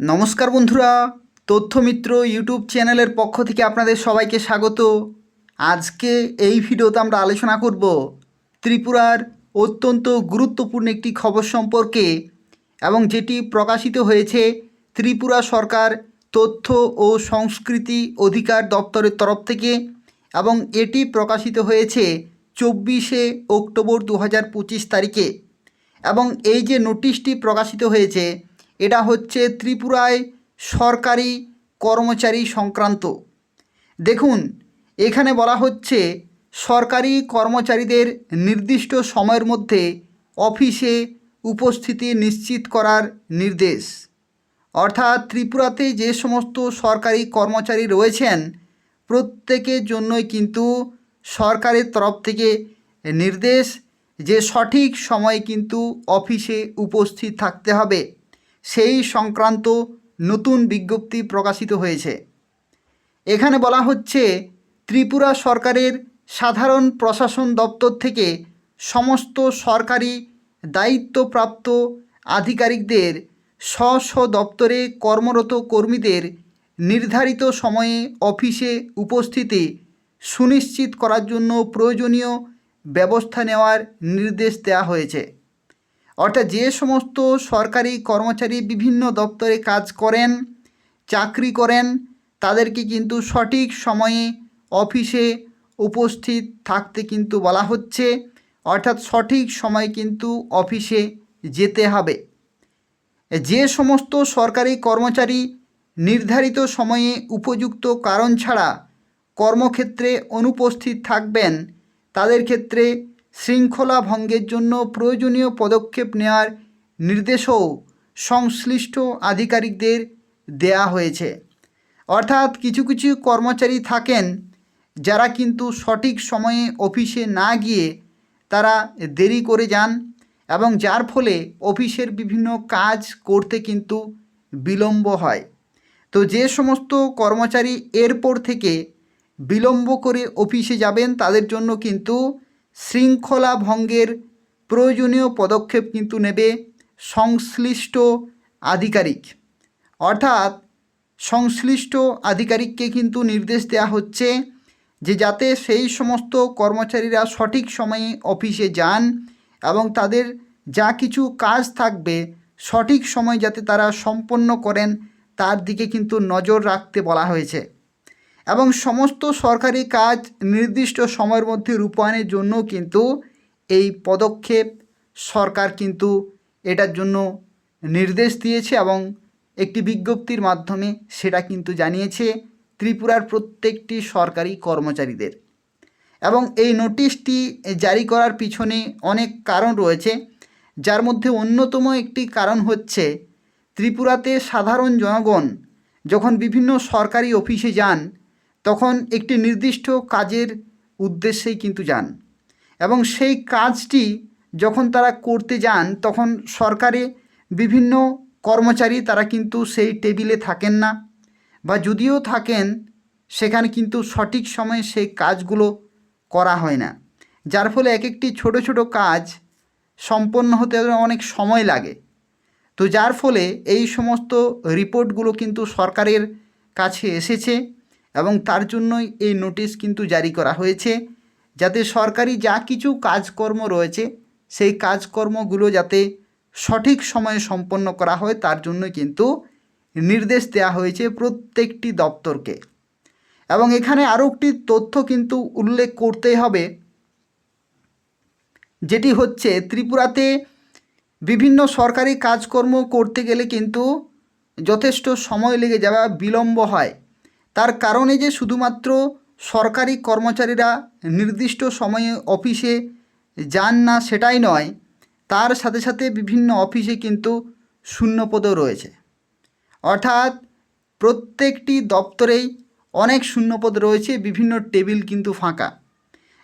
নমস্কার বন্ধুরা, তথ্যমিত্র ইউটিউব চ্যানেলের পক্ষ থেকে আপনাদের সবাইকে স্বাগত। আজকে এই ভিডিওতে আমরা আলোচনা করব ত্রিপুরার অত্যন্ত গুরুত্বপূর্ণ একটি খবর সম্পর্কে এবং যেটি প্রকাশিত হয়েছে ত্রিপুরা সরকার তথ্য ও সংস্কৃতি অধিকার দপ্তরের তরফ থেকে এবং এটি প্রকাশিত হয়েছে চব্বিশে অক্টোবর দু হাজার পঁচিশ তারিখে এবং এই যে নোটিশটি প্রকাশিত হয়েছে এটা হচ্ছে ত্রিপুরায় সরকারি কর্মচারী সংক্রান্ত। দেখুন, এখানে বলা হচ্ছে সরকারি কর্মচারীদের নির্দিষ্ট সময়ের মধ্যে অফিসে উপস্থিতি নিশ্চিত করার নির্দেশ। অর্থাৎ ত্রিপুরাতে যে সমস্ত সরকারি কর্মচারী রয়েছেন, প্রত্যেকের জন্যই কিন্তু সরকারের তরফ থেকে নির্দেশ যে সঠিক সময়ে কিন্তু অফিসে উপস্থিত থাকতে হবে। সেই সংক্রান্ত নতুন বিজ্ঞপ্তি প্রকাশিত হয়েছে। এখানে বলা হচ্ছে, ত্রিপুরা সরকারের সাধারণ প্রশাসন দপ্তর থেকে সমস্ত সরকারি দায়িত্বপ্রাপ্ত আধিকারিকদের স্ব স্ব দপ্তরে কর্মরত কর্মীদের নির্ধারিত সময়ে অফিসে উপস্থিতি সুনিশ্চিত করার জন্য প্রয়োজনীয় ব্যবস্থা নেওয়ার নির্দেশ দেওয়া হয়েছে। অর্থাৎ যে সমস্ত সরকারি কর্মচারী বিভিন্ন দপ্তরে কাজ করেন, চাকরি করেন, তাদেরকে কিন্তু সঠিক সময়ে অফিসে উপস্থিত থাকতে কিন্তু বলা হচ্ছে। অর্থাৎ সঠিক সময়ে কিন্তু অফিসে যেতে হবে। যে সমস্ত সরকারি কর্মচারী নির্ধারিত সময়ে উপযুক্ত কারণ ছাড়া কর্মক্ষেত্রে অনুপস্থিত থাকবেন, তাদের ক্ষেত্রে শৃঙ্খলা ভঙ্গের জন্য প্রয়োজনীয় পদক্ষেপ নেওয়ার নির্দেশও সংশ্লিষ্ট আধিকারিকদের দেয়া হয়েছে। অর্থাৎ কিছু কিছু কর্মচারী থাকেন, যারা কিন্তু সঠিক সময়ে অফিসে না গিয়ে তারা দেরি করে যান এবং যার ফলে অফিসের বিভিন্ন কাজ করতে কিন্তু বিলম্ব হয়। তো যে সমস্ত কর্মচারী এরপর থেকে বিলম্ব করে অফিসে যাবেন, তাদের জন্য কিন্তু শৃঙ্খলা ভঙ্গের প্রয়োজনীয় পদক্ষেপ কিন্তু নেবে সংশ্লিষ্ট আধিকারিক। অর্থাৎ সংশ্লিষ্ট আধিকারিককে কিন্তু নির্দেশ দেওয়া হচ্ছে যে যাতে সেই সমস্ত কর্মচারীরা সঠিক সময়ে অফিসে যান এবং তাদের যা কিছু কাজ থাকবে সঠিক সময় যাতে তারা সম্পন্ন করেন, তার দিকে কিন্তু নজর রাখতে বলা হয়েছে। এবং সমস্ত সরকারি কাজ নির্দিষ্ট সময়ের মধ্যে রূপায়ণের জন্য কিন্তু এই পদক্ষেপ সরকার কিন্তু এটার জন্য নির্দেশ দিয়েছে এবং একটি বিজ্ঞপ্তির মাধ্যমে সেটা কিন্তু জানিয়েছে ত্রিপুরার প্রত্যেকটি সরকারি কর্মচারীদের। এবং এই নোটিশটি জারি করার পিছনে অনেক কারণ রয়েছে। যার মধ্যে অন্যতম একটি কারণ হচ্ছে ত্রিপুরাতে সাধারণ জনগণ যখন বিভিন্ন সরকারি অফিসে যান তখন একটি নির্দিষ্ট কাজের উদ্দেশ্যেই কিন্তু যান এবং সেই কাজটি যখন তারা করতে যান, তখন সরকারে বিভিন্ন কর্মচারী তারা কিন্তু সেই টেবিলে থাকেন না বা যদিও থাকেন, সেখানে কিন্তু সঠিক সময়ে সেই কাজগুলো করা হয় না। যার ফলে এক একটি ছোট ছোট কাজ সম্পন্ন হতে অনেক সময় লাগে। তো যার ফলে এই সমস্ত রিপোর্টগুলো কিন্তু সরকারের কাছে এসেছে এবং তার জন্যই এই নোটিশ কিন্তু জারি করা হয়েছে যাতে সরকারি যা কিছু কাজকর্ম রয়েছে, সেই কাজকর্মগুলো যাতে সঠিক সময়ে সম্পন্ন করা হয়, তার জন্য কিন্তু নির্দেশ দেওয়া হয়েছে প্রত্যেকটি দপ্তরকে। এবং এখানে আরও একটি তথ্য কিন্তু উল্লেখ করতেই হবে, যেটি হচ্ছে ত্রিপুরাতে বিভিন্ন সরকারি কাজকর্ম করতে গেলে কিন্তু যথেষ্ট সময় লেগে যাওয়া বিলম্ব হয়। তার কারণে যে শুধুমাত্র সরকারি কর্মচারীরা নির্দিষ্ট সময়ে অফিসে যান না, সেটাই নয়, তার সাথে সাথে বিভিন্ন অফিসে কিন্তু শূন্যপদও রয়েছে। অর্থাৎ প্রত্যেকটি দপ্তরেই অনেক শূন্যপদ রয়েছে, বিভিন্ন টেবিল কিন্তু ফাঁকা।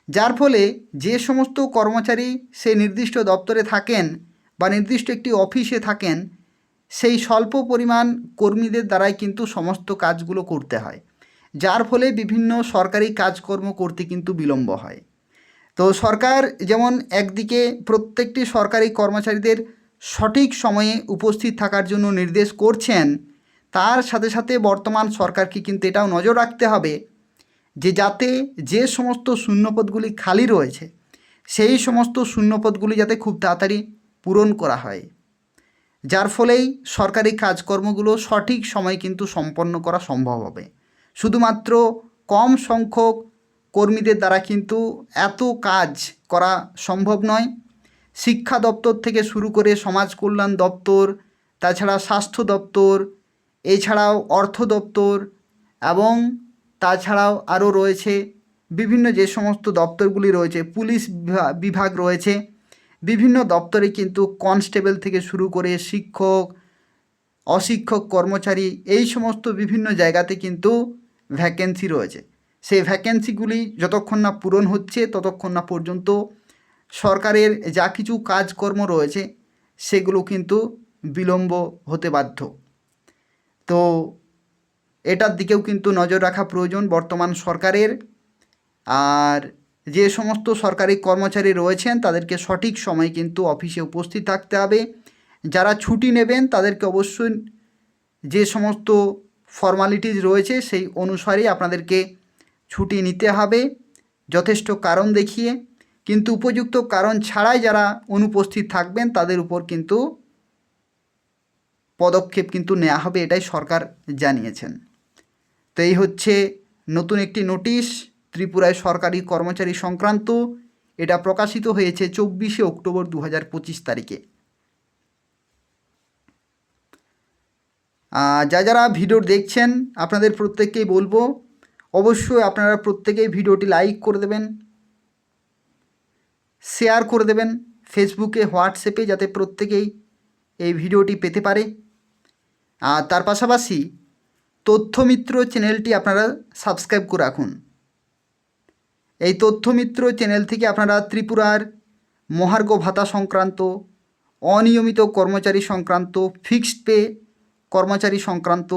যার ফলে যে সমস্ত কর্মচারী সে নির্দিষ্ট দপ্তরে থাকেন বা নির্দিষ্ট একটি অফিসে থাকেন সেই স্বল্প পরিমাণ কর্মীদের দ্বারাই কিন্তু সমস্ত কাজগুলো করতে হয়। যার ফলে বিভিন্ন সরকারি কাজকর্ম করতে কিন্তু বিলম্ব হয়। তো সরকার যেমন একদিকে প্রত্যেকটি সরকারি কর্মচারীদের সঠিক সময়ে উপস্থিত থাকার জন্য নির্দেশ করছেন, তার সাথে সাথে বর্তমান সরকারকে কিন্তু এটাও নজর রাখতে হবে যে যাতে যে সমস্ত শূন্যপদগুলি খালি রয়েছে, সেই সমস্ত শূন্যপদগুলি যাতে খুব তাড়াতাড়ি পূরণ করা হয়। যার ফলেই সরকারি কাজকর্মগুলো সঠিক সময়ে কিন্তু সম্পন্ন করা সম্ভব হবে। শুধুমাত্র কম সংখ্যক কর্মীদের দ্বারা কিন্তু এত কাজ করা সম্ভব নয়। শিক্ষা দপ্তর থেকে শুরু করে সমাজ কল্যাণ দপ্তর, তাছাড়া স্বাস্থ্য দপ্তর, এছাড়াও অর্থ দপ্তর এবং তাছাড়াও আরও রয়েছে। বিভিন্ন যে সমস্ত দপ্তরগুলি রয়েছে, পুলিশ বিভা- বিভাগ রয়েছে বিভিন্ন দপ্তরে কিন্তু কনস্টেবল থেকে শুরু করে শিক্ষক, অশিক্ষক, কর্মচারী এই সমস্ত বিভিন্ন জায়গাতে কিন্তু ভ্যাকেন্সি রয়েছে। সেই ভ্যাকেন্সিগুলি যতক্ষণ না পূরণ হচ্ছে, ততক্ষণ না পর্যন্ত সরকারের যা কিছু কাজকর্ম রয়েছে, সেগুলো কিন্তু বিলম্ব হতে বাধ্য। তো এটার দিকেও কিন্তু নজর রাখা প্রয়োজন বর্তমান সরকারের। আর যে সমস্ত সরকারি কর্মচারী রয়েছেন, তাদেরকে সঠিক সময়ে কিন্তু অফিসে উপস্থিত থাকতে হবে। যারা ছুটি নেবেন, তাদেরকে অবশ্যই যে সমস্ত ফর্মালিটিস রয়েছে, সেই অনুসারেই আপনাদেরকে ছুটি নিতে হবে। যথেষ্ট কারণ দেখিয়ে, কিন্তু উপযুক্ত কারণ ছাড়াই যারা অনুপস্থিত থাকবেন, তাদের উপর কিন্তু পদক্ষেপ কিন্তু নেওয়া হবে, এটাই সরকার জানিয়েছেন। তো এই হচ্ছে নতুন একটি নোটিশ। ত্রিপুরায় সরকারি কর্মচারী সংক্রান্ত, এটা প্রকাশিত হয়েছে চব্বিশে অক্টোবর দু পঁচিশ তারিখে। যা যারা ভিডিও দেখছেন, আপনাদের প্রত্যেককেই বলব, অবশ্যই আপনারা প্রত্যেকেই ভিডিওটি লাইক করে দেবেন, শেয়ার করে দেবেন, ফেসবুকে, হোয়াটসঅ্যাপে যাতে প্রত্যেকেই এই ভিডিওটি পেতে পারে। আর তার পাশাপাশি তথ্যমিত্র চ্যানেলটি আপনারা সাবস্ক্রাইব করে রাখুন। এই তথ্যমিত্র চ্যানেল থেকে আপনারা ত্রিপুরার মহার্ঘ ভাতা সংক্রান্ত, অনিয়মিত কর্মচারী সংক্রান্ত ফিক্সড পে কর্মচারী সংক্রান্ত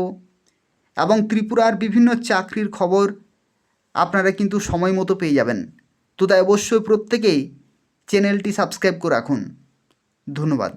এবং ত্রিপুরার বিভিন্ন চাকরির খবর আপনারা কিন্তু সময় মতো পেয়ে যাবেন। তো তাই অবশ্যই প্রত্যেকেই চ্যানেলটি সাবস্ক্রাইব করে রাখুন। ধন্যবাদ।